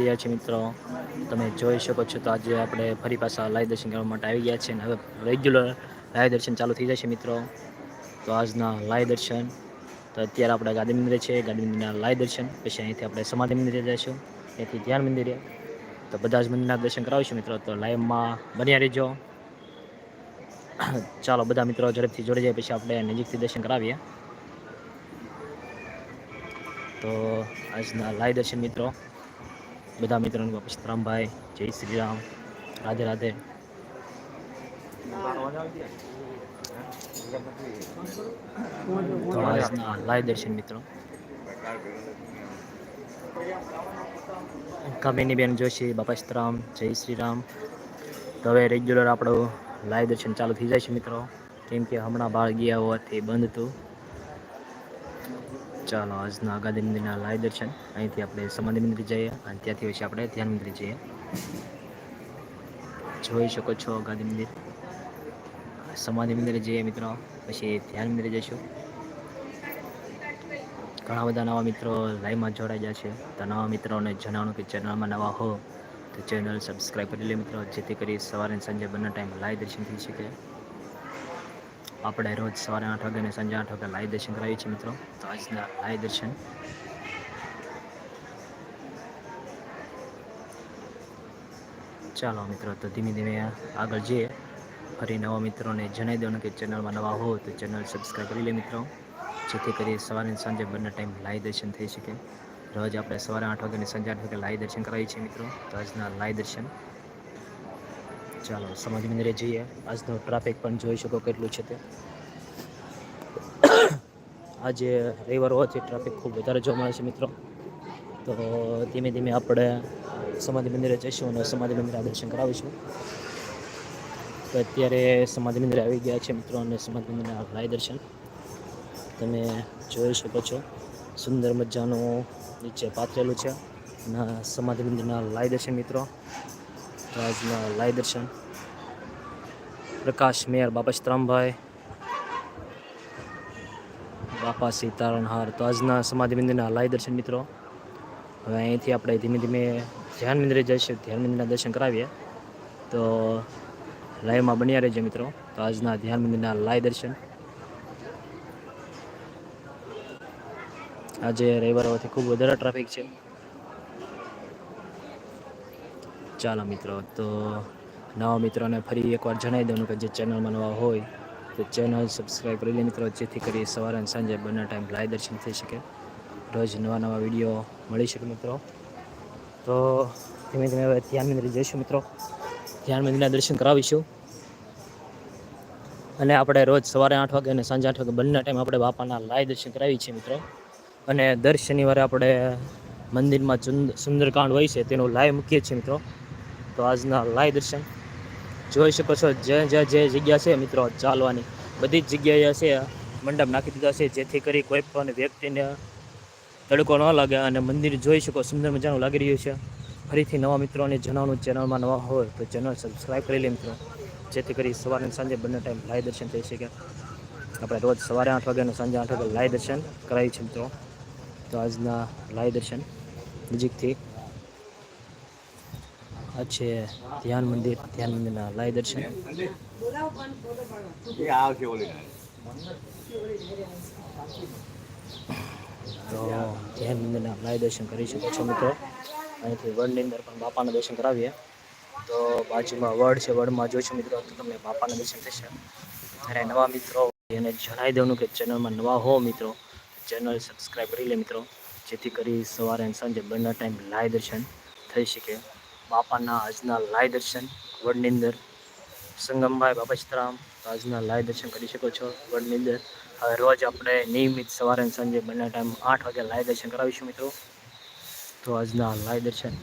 રહ્યા છે મિત્રો. તમે જોઈ શકો છો તો આજે આપણે ફરી પાછા લાઈવ દર્શન કરવા માટે આવી ગયા છે અને હવે રેગ્યુલર લાઈવ દર્શન ચાલુ થઈ જશે મિત્રો. તો આજના લાઈવ દર્શન, તો અત્યારે આપણે ગાંધી મંદિરે છે. ગાંધી મંદિરના લાઈવ દર્શન, પછી અહીંથી આપણે સમાધિ મંદિરે જઈશું. અહીંથી ધ્યાન મંદિરે. તો બધા જ મંદિરના દર્શન કરાવીશું મિત્રો. તો લાઈવમાં બન્યા રહેજો. ચાલો બધા મિત્રો ઝડપથી જોડી જાય, પછી આપણે નજીકથી દર્શન કરાવીએ. તો આજના લાઈવ દર્શન મિત્રો. બધા મિત્રોને વાપસ રામભાઈ, જય શ્રી રામ, રાધે રાધે. લાઈવ દર્શન મિત્રો. કામિનીબેન જોશી, બાપા સીતારામ જય શ્રી રામ. તો હવે રેગ્યુલર આપણું લાઈવ દર્શન ચાલુ થઈ જાય છે મિત્રો. કેમ કે હમણાં બહાર ગયા હોવાથી બંધ હતું. ચાલો, આજના આગાદી મંદિરના લાય દર્શન. અહીંથી આપણે સમાધિ મંદિર જઈએ અને ત્યાંથી પછી આપણે ધ્યાન મંદિર જઈએ. જોઈ શકો છો ગાંધી મંદિર. સમાધિ મંદિરે જઈએ મિત્રો, પછી ધ્યાન મંદિરે જઈશું. ઘણા બધા નવા મિત્રો લાઈવમાં જોડાઈ ગયા છે. તો નવા મિત્રોને જણાવવાનું કે ચેનલમાં નવા હો, તો ચેનલ સબસ્ક્રાઈબ કરી લે મિત્રો, જેથી કરી સવારે સાંજે બંને ટાઈમ લાઈવ દર્શન થઈ શકે. આપણે રોજ સવારે આઠ વાગે અને સાંજે આઠ વાગે લાઈવ દર્શન કરાવીએ છીએ મિત્રો. તો આજના લાઈવ દર્શન. ચાલો મિત્રો, તો ધીમે ધીમે આગળ જઈએ. ફરી નવા મિત્રોને જણાવી દઉં કે ચેનલમાં નવા હો તો ચેનલ સબસ્ક્રાઈબ કરી લે મિત્રો. જેથી કરી સવારે સાંજે બંને ટાઈમ લાઈવ દર્શન થઈ શકે. રોજ આપણે સવારે આઠ વાગે અને સાંજે આઠ વાગે લાઈવ દર્શન કરાવીએ છીએ મિત્રો. તો આજના લાઈવ દર્શન. ચાલો, સમાધિ મંદિરે જઈએ. આજનો ટ્રાફિક પણ જોઈ શકો કેટલું છે તે. આજે રવિવાર હોવાથી ટ્રાફિક ખૂબ વધારે જોવા મળે છે મિત્રો. તો ધીમે ધીમે આપણે સમાધિ મંદિરે જઈશું અને સમાધિ મંદિરે દર્શન કરાવીશું. તો અત્યારે સમાધિ મંદિરે આવી ગયા છે મિત્રો અને સમાધિ મંદિરના લાય દર્શન. તમે જોઈ શકો છો, સુંદર મજાનું નીચે પાથરેલું છે અને સમાધિ મંદિરના લાય દર્શન મિત્રો. તો આજના લાઈ દર્શન. પ્રકાશ મેયર બાપા શ્રામભાઈ બાપા સીતારણહાર તો આજના સમાધિ મંદિરના લાઈ દર્શન મિત્રો. હવે અહીંથી આપણે ધીમે ધીમે ધ્યાન મંદિરે જઈશું. ધ્યાન મંદિરના દર્શન કરાવીએ. તો લાઈવમાં બન્યા રહેજો મિત્રો. તો આજના ધ્યાન મંદિરના લાઈ દર્શન. આજે રવિવાર હોવાથી ખૂબ વધારે ટ્રાફિક છે. ચાલો મિત્રો, તો નવા મિત્રોને ફરી એકવાર જણાવી દઉં કે જે ચેનલમાં નવા હોય, તો ચેનલ સબસ્ક્રાઈબ કરી લે મિત્રો, જેથી કરી સવારે અને સાંજે બંને ટાઈમ લાઈવ દર્શન થઈ શકે. રોજ નવા નવા વીડિયો મળી શકે મિત્રો. તો ધીમે ધીમે હવે ધ્યાન મંદિરે જઈશું મિત્રો. ધ્યાન મંદિરના દર્શન કરાવીશું. અને આપણે રોજ સવારે આઠ વાગે અને સાંજે આઠ વાગે બંને ટાઈમ આપણે બાપાના લાય દર્શન કરાવીએ છીએ મિત્રો. અને દર શનિવારે આપણે મંદિરમાં સુંદરકાંડ હોય છે, તેનું લાય મૂકીએ છીએ મિત્રો. તો આજના લાઈવ દર્શન જોઈ શકો છો. જે જે જે જગ્યા છે મિત્રો ચાલવાની, બધી જ જગ્યાએ છે મંડપ નાખી દીધા છે, જેથી કરી કોઈ પણ વ્યક્તિને તડકો ન લાગે અને મંદિર જોઈ શકો, સુંદર મજાનું લાગી રહ્યું છે. ફરીથી નવા મિત્રોને જણાવવાનું ચેનલમાં નવા હોય તો ચેનલ સબસ્ક્રાઈબ કરી લે મિત્રો. જેથી કરી સવારે અને સાંજે બંને ટાઈમ લાઈવ દર્શન થઈ શકે. આપણે રોજ સવારે આઠ વાગે અને સાંજે આઠ વાગે લાઈવ દર્શન કરાવીએ છીએ મિત્રો. તો આજના લાઈવ દર્શન નજીકથી આ છે ધ્યાન મંદિર ધ્યાન મંદિરના લાય દર્શન. તો ધ્યાન મંદિરના લાય દર્શન કરી શકો છો મિત્રો. અહીંથી વડની અંદર પણ બાપાના દર્શન કરાવીએ. તો બાજુમાં વડ છે વડમાં જોઈશું મિત્રો તો તમને બાપાના દર્શન થશે. ત્યારે નવા મિત્રો એને જણાવી દેવાનું કે ચેનલમાં નવા હો મિત્રો. ચેનલ સબસ્ક્રાઈબ કરી લે મિત્રો જેથી કરી સવારે અને સાંજે બંને ટાઈમ લાય દર્શન થઈ શકે. બાપાના આજના લાય દર્શન વડની અંદર. સંગમભાઈ, બાપા સીતારામ તો આજના લાય દર્શન કરી શકો છો વડની અંદર. હવે રોજ આપણે નિયમિત સવારે સાંજે બંને ટાઈમ આઠ વાગે લાય દર્શન કરાવીશું મિત્રો. તો આજના લાય દર્શન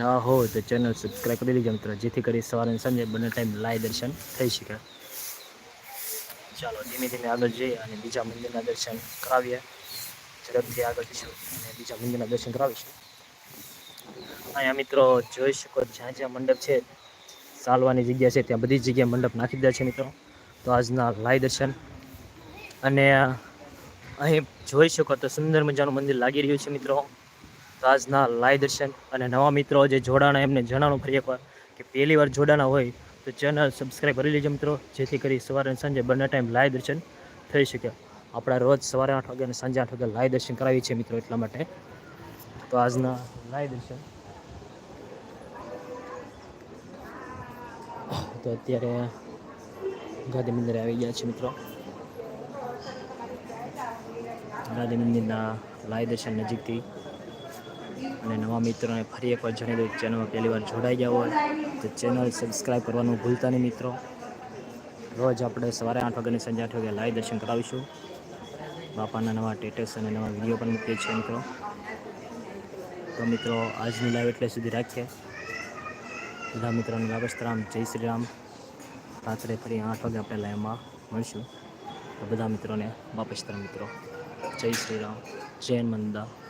ના હોય તો ચેનલ સબસ્ક્રાઈબ કરી લેજો મિત્રો, જેથી કરી સવારે સાંજે બંને ટાઈમ લાય દર્શન થઈ શકે. ચાલો ધીમે ધીમે આગળ જઈએ અને બીજા મંદિરના દર્શન કરાવીએ. ઝડપથી આગળ જઈશું અને બીજા મંદિરના દર્શન કરાવીશું. અહીંયા મિત્રો જોઈ શકો જ્યાં જ્યાં મંડપ છે, ચાલવાની જગ્યા છે, ત્યાં બધી જગ્યાએ મંડપ નાખી દીધા છે મિત્રો. તો આજના લાઈ દર્શન. અને અહીં જોઈ શકો તો સુંદર મજાનું મંદિર લાગી રહ્યું છે મિત્રો. તો આજના લાય દર્શન અને નવા મિત્રો જે જોડાણા, એમને જણાવું ફરી એકવાર કે પહેલી વાર જોડાણા હોય તો ચેનલ સબસ્ક્રાઈબ કરી લેજો મિત્રો, જેથી કરી સવારે અને સાંજે બંને ટાઈમ લાય દર્શન થઈ શકે. આપણા રોજ સવારે આઠ વાગે અને સાંજે આઠ વાગે લાય દર્શન કરાવીએ છીએ મિત્રો એટલા માટે. તો આજના લાઈવ દર્શન તો અત્યારે ગાંધી મંદિરે આવી ગયા છે મિત્રો. ગાંધી મંદિરના લાઈવ દર્શન નજીકથી. અને નવા મિત્રોને ફરી એકવાર જણાવી દઉં, ચેનલમાં પહેલી વાર જોડાઈ ગયા હોય તો ચેનલ સબસ્ક્રાઈબ કરવાનું ભૂલતા નહીં મિત્રો. રોજ આપણે સવારે આઠ વાગ્યાની સાંજે આઠ વાગે લાઈવ દર્શન કરાવીશું. બાપાના નવા ટેટસ અને નવા વીડિયો પણ મૂકીએ છીએ મિત્રો. તો મિત્રો, આજની લાઈવ એટલે સુધી રાખીએ. બધા મિત્રોને લાભસ્તરામ જય શ્રી રામ. રાત્રે ફરી આઠ વાગે આપણે લાઈવમાં મળશું. તો બધા મિત્રોને વાપસ મિત્રો, જય શ્રી રામ, જય દાદા